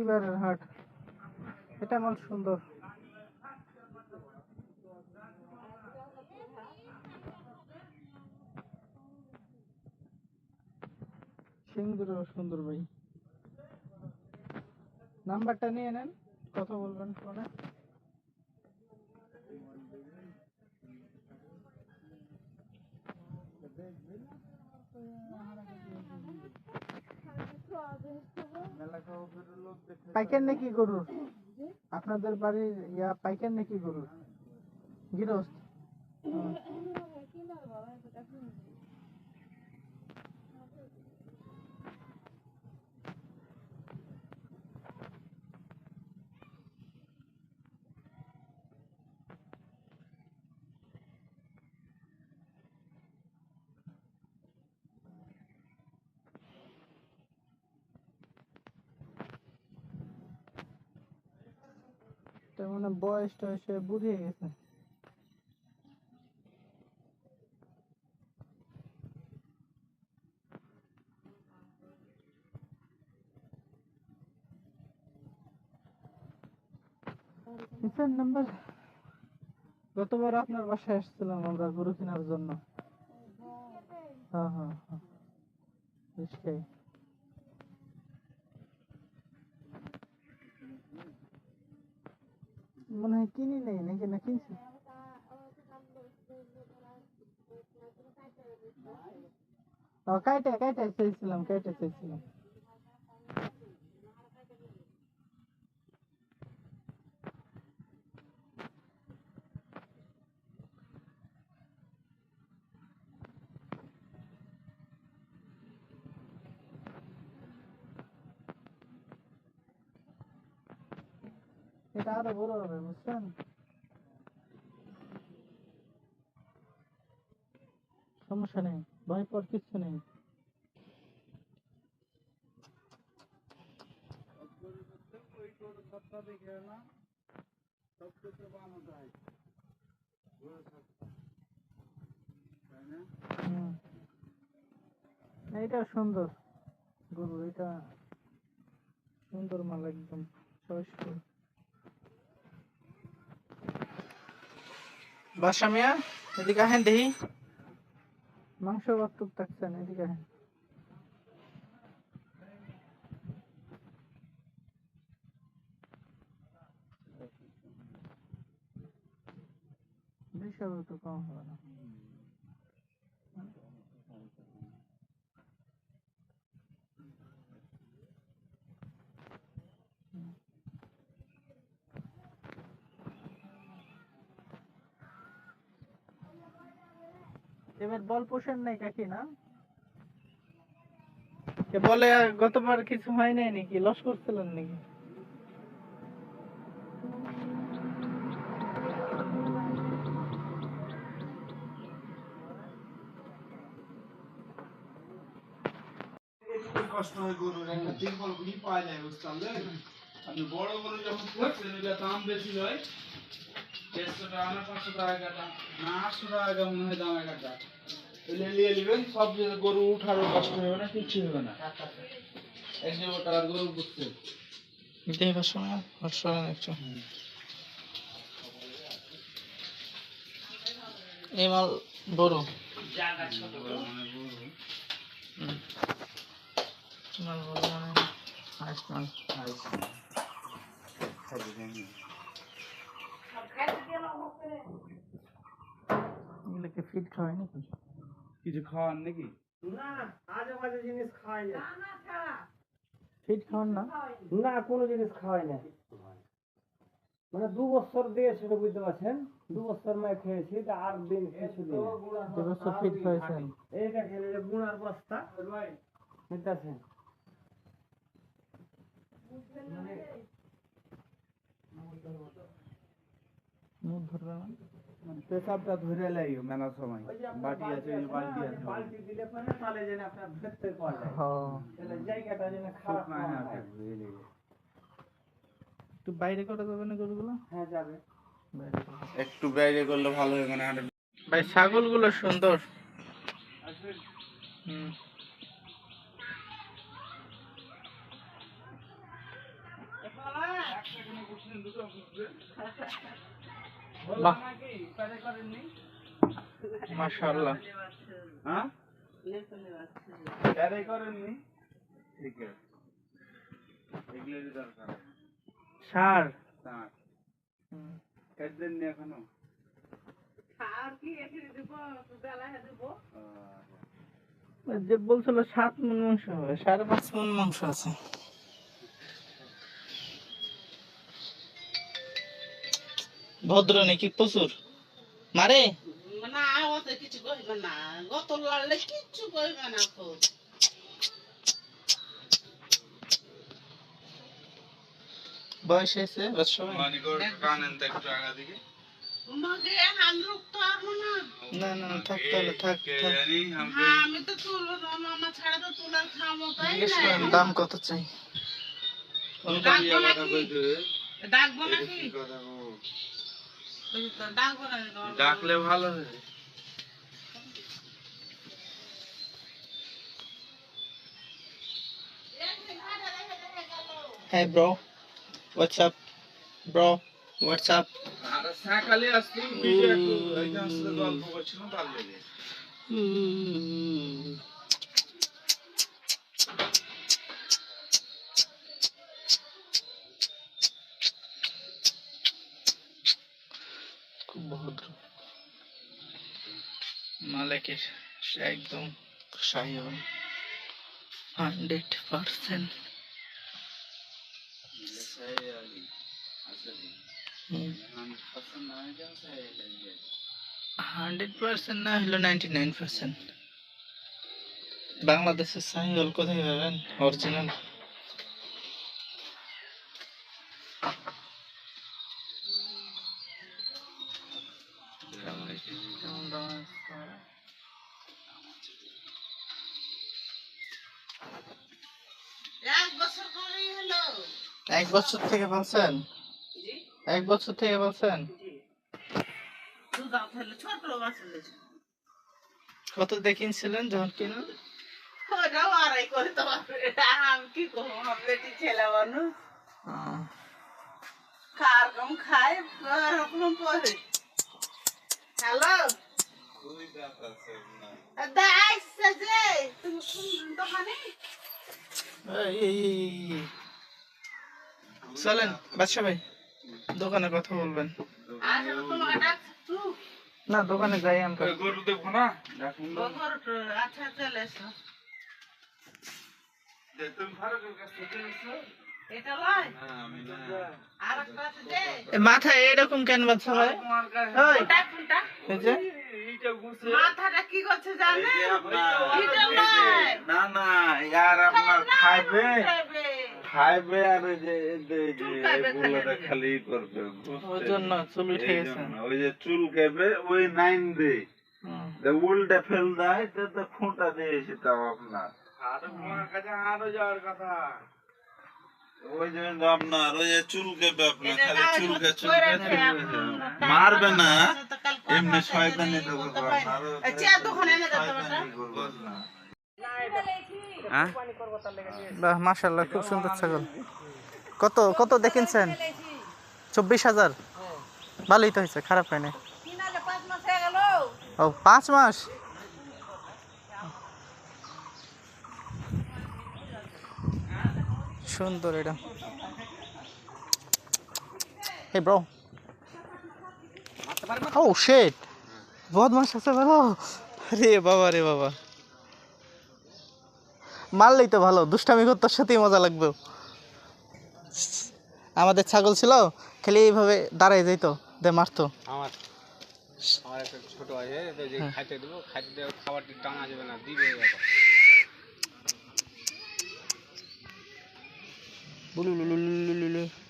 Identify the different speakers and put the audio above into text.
Speaker 1: বৃহস্পতিবারের হাট? এটা আমার সুন্দর। সিংদুরও সুন্দর ভাই। নাম্বারটা নিয়ে নেন কথা বলবেন ফোনে পাইকার নাকি গরুর? আপনাদের বাড়ির ইয়া পাইকার নাকি গরুর? গৃহস্থ? তার মানে বয়স টয়সে বুঝে গেছে। নাম্বার গতবার আপনার বাসায় আসছিলাম আমরা গরু কেনার জন্য। হ্যাঁ হ্যাঁ হ্যাঁ। রিস্কাই। মনে হয় কিনি নেই নাকি না কিনছি? কাইটা কাইটা চাইছিলাম কাইটা চাইছিলাম। এটা আরও বড় হবে বুঝছেন সমস্যা নেই ভয় পর কিচ্ছু নেই এইটা সুন্দর। গরু এটা সুন্দর মাল একদম। চয়েস করে বাসা মিয়া এদিকে আহেন মাংস কতটুক থাকছেন এদিকে আহেন। হবে তো কম হবে না। এবার বল পোষণ নাই কাকি না? বলে গতবার কিছু হয় নাই নাকি? লস করছিলেন নাকি?
Speaker 2: কষ্ট হয় গরুর একটা তিরপল পাওয়া যায় বুঝতে আপনি বড় গরু যখন ওইটা দাম বেশি হয়। মনে হয় দাম একটা এলে নিয়ে নেবেন সব গরু উঠারও কষ্ট হবে না কিচ্ছু হবে না এক দেড় টাকার গরু বুঝতে
Speaker 1: দেখার সময় একটু এই মাল বড়
Speaker 2: মানে গরু
Speaker 1: মাল বড় মানে হাইস্ট মাল এগুলোকে ফিট খাওয়াই নাকি?
Speaker 2: কিছু খাওয়ার নাকি?
Speaker 3: না আজে বাজে জিনিস খাওয়াই না।
Speaker 1: ফিট খাওয়ান না?
Speaker 3: না। কোনো জিনিস খাওয়াই না। মানে দু বছর দিয়েছিল বুঝতে পারছেন? দু বছর মাই খেয়েছি তা আর দিন কিছু দিন।
Speaker 1: যে বছর ফিট খাওয়াইছেন?
Speaker 3: এইটা খেলে যে গুণার বস্তা। মানে
Speaker 1: মুখ ধরবে না?
Speaker 2: মানে পেশাবটা ধরে লাগে মেলার সময়। বাটি আছে বালতি আছে
Speaker 3: বালতি দিলে পরে তাহলে যেন আপনার ধরতে পাওয়া যায়
Speaker 1: হ্যাঁ।
Speaker 3: তাহলে জায়গাটা যেন খারাপ না হয়।
Speaker 1: একটু বাইরে করা যাবে না গরুগুলো?
Speaker 3: হ্যাঁ যাবে।
Speaker 2: একটু বাইরে করলে ভালো হয় মানে আরও
Speaker 1: ভাই ছাগলগুলো সুন্দর। হুম। বাহ। মাশাআল্লাহ।
Speaker 2: হ্যাঁ? প্যারে করেননি? ঠিক আছে। এগুলোরই দরকার।
Speaker 1: সার।
Speaker 2: তার খেট দেননি এখনও?
Speaker 1: যে বলছিল সাত মন মাংস হবে সাড়ে পাঁচ মন মাংস আছে। ভদ্র নাকি প্রচুর? মারে।
Speaker 4: না কিছু কইবে গত লড়লে কইবে
Speaker 1: বয়স হয়েছে থাক তাহলে থাক দাম কত চাই?
Speaker 4: ডাকবো নাকি?
Speaker 2: ডাকলে ভালো হয়।
Speaker 1: হ্যাঁ ব্রো হোয়াটসঅ্যাপ ব্রো হোয়াটসঅ্যাপ
Speaker 2: আর সকালে আসতুম ভিডিও একটু গল্প করছিলাম তার লেগে।
Speaker 1: সে একদম Sayan hundred percent. Hundred percent না হলো নাইনটি নাইন পার্সেন্ট। বাংলাদেশের সাহিওল কোথায় পাবেন অরিজিনাল।
Speaker 4: এক বছর
Speaker 1: এক বছর থেকে বলছেন? এক বছর থেকে বলছেন? কত দেখিনছিলেন যখন কিনা
Speaker 4: হ্যালো? আসছে যে তুমি কোন দোকানে।
Speaker 1: চলেন বাদশা ভাই দোকানে কথা বলবেন। না দোকানে যাই আমরা
Speaker 2: গরু দেখব না? ডাকুন না।
Speaker 4: বকর আচ্ছা চলে এসো
Speaker 2: যে তুমি ফারুকের কাছ থেকে এসছো?
Speaker 4: এটা লয়।
Speaker 2: না, আমি না।
Speaker 4: আর একটা আছে যে
Speaker 1: এ, মাথায় এরকম কেন বাদশা ভাই?
Speaker 4: মাথাটা কি করছে
Speaker 2: না না ইয়ার আপনার খাইবে?
Speaker 4: খাইবে।
Speaker 2: আর ওই যে এগুলোটা খালি করবে
Speaker 1: ওই জন্য চুল উঠে গেছে
Speaker 2: ওই যে চুল খাইবে ওই নাইন দে। উল্টে ফেল দেয় খুঁটা দিয়ে সেটাও আপনার। তোমার কাছে আরও যাওয়ার কথা। ওই জন্য আপনার ওই খালি চুলকে চুলকে মারবে না? এমনি শয়তানি
Speaker 1: হ্যাঁ? বাহ মাশাল্লাহ খুব সুন্দর ছাগল। কত কত দেখেছেন চব্বিশ হাজার? ভালোই তো হয়েছে খারাপ হয়নি।
Speaker 4: হয়ে
Speaker 1: ও পাঁচ মাস? সুন্দর এটা। হে ব্রো ও শেট বদমাস আছে ভালো রে বাবা রে বাবা। মারলেই তো ভালো দুষ্টামি করতে সাথেই মজা লাগবে। আমাদের ছাগল ছিল খালি এইভাবে দাঁড়াই যাইতো দে মারতো।
Speaker 5: আমার আমার একটা ছোট আছে যে খাইতে দেবো খাইতে দেবো খাবার টানা যাবে না দিবে 不，
Speaker 1: 不，不，不，不，不。